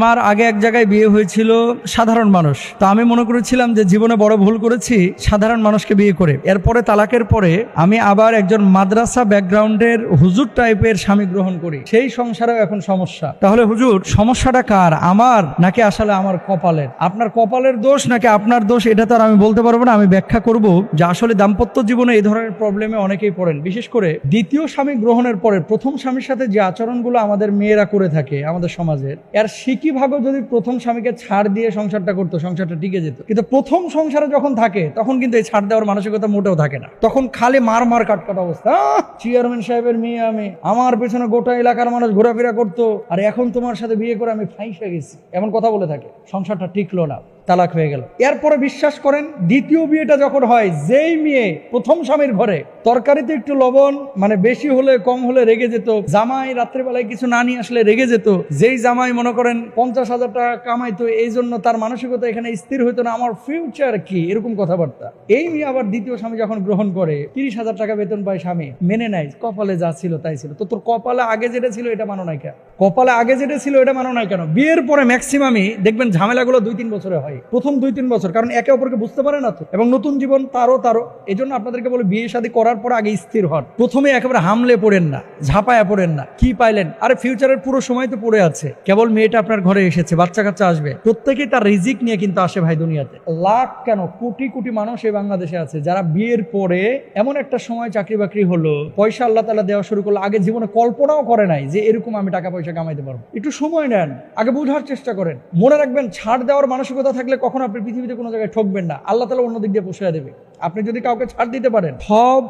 আমার আগে এক জায়গায় বিয়ে হয়েছিল সাধারণ মানুষ। তো আমি মনে করেছিলাম যে জীবনে বড় ভুল করেছি, সাধারণ মানুষকে বিয়ে করে। এরপরে তালাকের পরে আমি আবার একজন মাদ্রাসা ব্যাকগ্রাউন্ডের হুজুর টাইপের স্বামী গ্রহণ করি। সেই সংসারেও এখন সমস্যা। তাহলে হুজুর, সমস্যাটা কার? আমার নাকি আসলে আমার কপালের? আপনার কপালের দোষ নাকি আপনার দোষ, এটা তো আর আমি বলতে পারব না। আমি ব্যাখ্যা করব যে আসলে দাম্পত্য জীবনে এই ধরনের প্রবলেমে অনেকেই পড়েন। বিশেষ করে দ্বিতীয় স্বামী গ্রহণের পরে প্রথম স্বামীর সাথে যে আচরণগুলো আমাদের মেয়েরা করে থাকে আমাদের সমাজের, এর ভাগও যদি প্রথম স্বামীকে ছাড় দিয়ে সংসারটা করতো, সংসারটা টিকে যেত? কিন্তু প্রথম সংসারে যখন থাকে, তখন কিন্তু এই ছাড় দেওয়ার মানসিকতা মোটেও থাকে না। তখন খালি মার মার কাটকাট অবস্থা। চেয়ারম্যান সাহেবের মেয়ে আমি, আমার পেছনে গোটা এলাকার মানুষ ঘোরাফেরা করতো, আর এখন তোমার সাথে বিয়ে করে আমি ফাইসে গেছি। এমন কথা বলে থাকে। সংসারটা টিকলো না। তালাক হয়ে গেল। এরপরে বিশ্বাস করেন, দ্বিতীয় বিয়েটা যখন হয়, যেই মেয়ে প্রথম স্বামীর ঘরে, তরকারিতে একটু লবণ মানে বেশি হলে কম হলে রেগে যেত, জামাই রাত্রেবেলায় কিছু না নিয়ে আসলে রেগে যেত, যেই জামাই মনে করেন পঞ্চাশ হাজার টাকা কামাইতো, এই জন্য তার মানসিকতা এখানে স্থির হইতো না, আমার ফিউচার কি? এরকম কথাবার্তা। এই মেয়ে আবার দ্বিতীয় স্বামী যখন গ্রহণ করে, তিরিশ হাজার টাকা বেতন পায় স্বামী, মেনে নেয়, কপালে যা ছিল তাই ছিল। তো তোর কপালে আগে যেটা ছিল এটা মানো নাই কেন? কপালে আগে যেটা ছিল এটা মানো নাই কেন? বিয়ের পরে ম্যাক্সিমামই দেখবেন ঝামেলাগুলো দুই তিন বছরে হয়। প্রথম দুই তিন বছর, কারণ একে অপরকে বুঝতে পারে না তো। এবং নতুন জীবন তারও তারও। এই জন্য আপনাদেরকে বলে, বিয়ে শাদী করার পর আগে স্থির হন। প্রথমে একেবারে হামলে পড়েন না ঝাঁপায়া পড়েন না। কি পাইলেন? আরে ফিউচারের পুরো সময় তো পড়ে আছে। কেবল মেয়েটা আপনার ঘরে এসেছে বাচ্চা কাচ্চা আসবে। প্রত্যেকেই তার রিজিক নিয়ে কিন্তু আসে ভাই দুনিয়াতে। লাখ কেন? কোটি কোটি মানুষ এই বাংলাদেশে আছে, যারা বিয়ের পরে এমন একটা সময় চাকরি বাকরি হলো, পয়সা আল্লাহ তালা দেওয়া শুরু করল, আগে জীবনে কল্পনাও করে নাই যে এরকম আমি টাকা পয়সা কামাইতে পারব। একটু সময় নেন, আগে বোঝার চেষ্টা করেন। মনে রাখবেন, ছাড় দেওয়ার মানসিকতা থাকলে কখনো আপনি পৃথিবীতে কোনো জায়গায় ঠকবেন না। আল্লাহ তালা অন্য দিক দিয়ে পোষায় দেবে। আপনি যদি কাউকে ছাড় দিতে পারেন, সব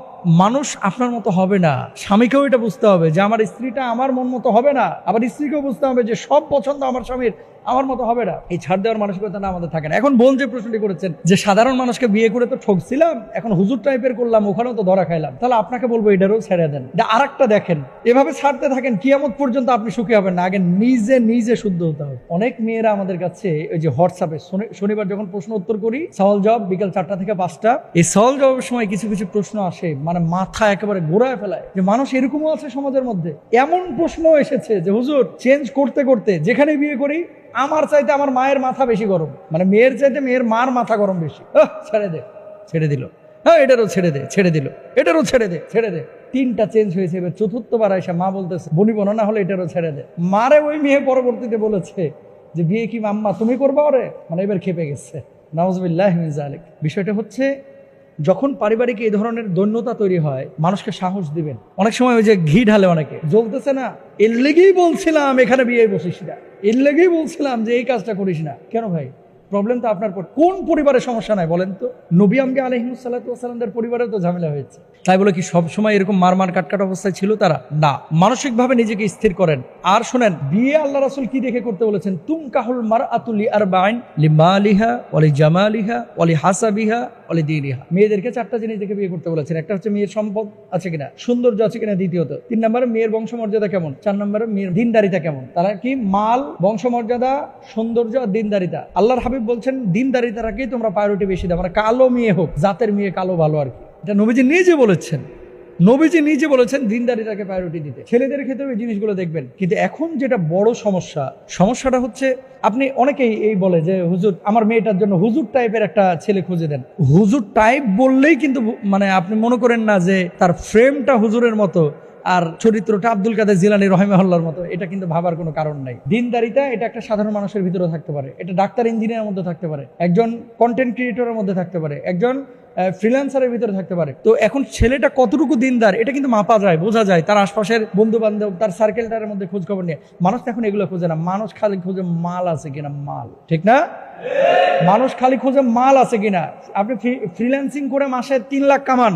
মানুষ আপনার মতো হবে না। স্বামীকেও এটা বুঝতে হবে যে, আমার স্ত্রীটা আমার মন মতো হবে না। আবার স্ত্রীকেও বুঝতে হবে যে, সব পছন্দ আমার স্বামীর, আমার মতো হবে না। এই ছাড় দেওয়ার মানসিকতা না আমাদের থাকে না। এখন বোন যে প্রশ্নটি করেছেন যে, সাধারণ মানুষকে বিয়ে করে তো ঠকছিলাম, এখন হুজুর টাইপের করলাম, ওখানেও তো ধরা খাইলাম। তাহলে আপনাকে বলব এটারও ছেড়ে দেন। আর একটা দেখেন, এভাবে ছাড়তে থাকেন, কিয়ামত পর্যন্ত আপনি সুখী হবেন না। আগে নিজে নিজে শুদ্ধ হতে হবে। অনেক মেয়েরা আমাদের কাছে, ওই যে হোয়াটসঅ্যাপে শনিবার যখন প্রশ্ন উত্তর করি সওয়াল জবাব বিকাল চারটা থেকে পাঁচটা এই সওয়াল জবাবের সময় কিছু কিছু প্রশ্ন আসে মানে মাথা একেবারে ঘোরায় ফেলায় যে মানুষ এরকমও আছে সমাজের মধ্যে। এমন প্রশ্ন এসেছে যে, হুজুর চেঞ্জ করতে করতে যেখানে বিয়ে করি, আমার চাইতে আমার মায়ের মাথা বেশি গরম। মানে মেয়ের চাইতে মেয়ের মার মাথা গরম বেশি। ছেড়ে দে, ছেড়ে দিল। হ্যাঁ এটারও ছেড়ে দে, ছেড়ে দিল। এটারও ছেড়ে দে ছেড়ে দে। তিনটা চেঞ্জ হয়েছে, এবার চতুর্থবার এসে মা বলতেছে, বনি বনো, না হলে এটারও ছেড়ে দে। মারে ওই মেয়ে পরবর্তীতে বলেছে যে, বিয়ে কি মাম্মা, তুমি করবা ওরে? মানে এবার খেপে গেছে। জালেক বিষয়টা হচ্ছে যখন পারিবারিক এই ধরনের দৈন্যতা তৈরি হয়, মানুষকে সাহস দিবেন। অনেক সময় ওই যে ঘি ঢালে অনেকে। জ্বলতেছে না। এর লেগেই বলছিলাম, এখানে বিয়ে বসিস না। এর লেগেই বলছিলাম যে, এই কাজটা করিস না। কেন ভাই? প্রবলেম তো আপনার পর কোন পরিবারের সমস্যা নাই, বলেন তো? নবী আমকে আলহিমসাল্লাতামদের পরিবারে তো ঝামেলা হয়েছে। তাই বলে কি সব সময় এরকম মারমার কাটকাট অবস্থায় ছিল তারা? না। মানসিকভাবে নিজেকে স্থির করেন। আর শোনেন, বিয়ে আল্লাহ রাসুল কি দেখে করতে বলেছেন? তুম কাহুল মার আতুলি আর বাইন লি মালিহা অলি জামা জামালিহা অলি হাসাবিহা অলি দিনিহা মেয়েদেরকে চারটা জিনিস দেখে বিয়ে করতে বলেছেন। একটা হচ্ছে মেয়ের সম্পদ আছে কিনা, সৌন্দর্য আছে কিনা দ্বিতীয়ত। তিন নম্বরে মেয়ের বংশমর্যাদা কেমন? চার নম্বরে মেয়ের দিনদারিতা কেমন? তারা কি মাল, বংশমর্যাদা, সৌন্দর্য আর দিনদারিতা। আল্লাহর হাবিব বলছেন, দিনদারিতাটাকেই তোমরা প্রায়োরিটি বেশি দাও। মানে কালো মেয়ে হোক, জাতের মেয়ে কালো ভালো আর কি। এটা নবীজি নিজে বলেছেন। নবীজি নিজে বলেছেন দিনদারিতাকে প্রায়োরিটি দিতে। ছেলেদের ক্ষেত্রে এই জিনিসগুলো দেখবেন। কিন্তু এখন যেটা বড় সমস্যা, সমস্যাটা হচ্ছে, আপনি অনেকেই এই বলে যে, হুজুর, আমার মেয়েটার জন্য হুজুর টাইপের একটা ছেলে খুঁজে দেন। হুজুর টাইপ বললেই কিন্তু মানে আপনি মনে করেন না যে, তার ফ্রেমটা হুজুরের মতো, আর চরিত্রটা আব্দুল কাদের জিলানি রহিমাহুল্লার মতো, এটা কিন্তু ভাবার কোনো কারণ নাই। দিনদারিতা এটা একটা সাধারণ মানুষের ভিতরে থাকতে পারে। এটা ডাক্তার, ইঞ্জিনিয়ারের মধ্যে থাকতে পারে। একজন কন্টেন্ট ক্রিয়েটরের মধ্যে থাকতে পারে। একজন ফ্রিল্যান্সারের ভিতরে থাকতে পারে। তো এখন ছেলেটা কতটুকু দিনদার, এটা কিন্তু মাপা যায়, বোঝা যায় তার আশপাশের বন্ধু বান্ধব তার সার্কেলটার মধ্যে খোঁজ খবর নিয়ে। মানুষ এখন এগুলো খোঁজে না, মানুষ খালি খোঁজে মাল আছে কিনা, মাল। ঠিক না? মানুষ খালি খোঁজে মাল আছে কিনা। আপনি ফ্রিল্যান্সিং করে মাসে তিন লাখ কামান।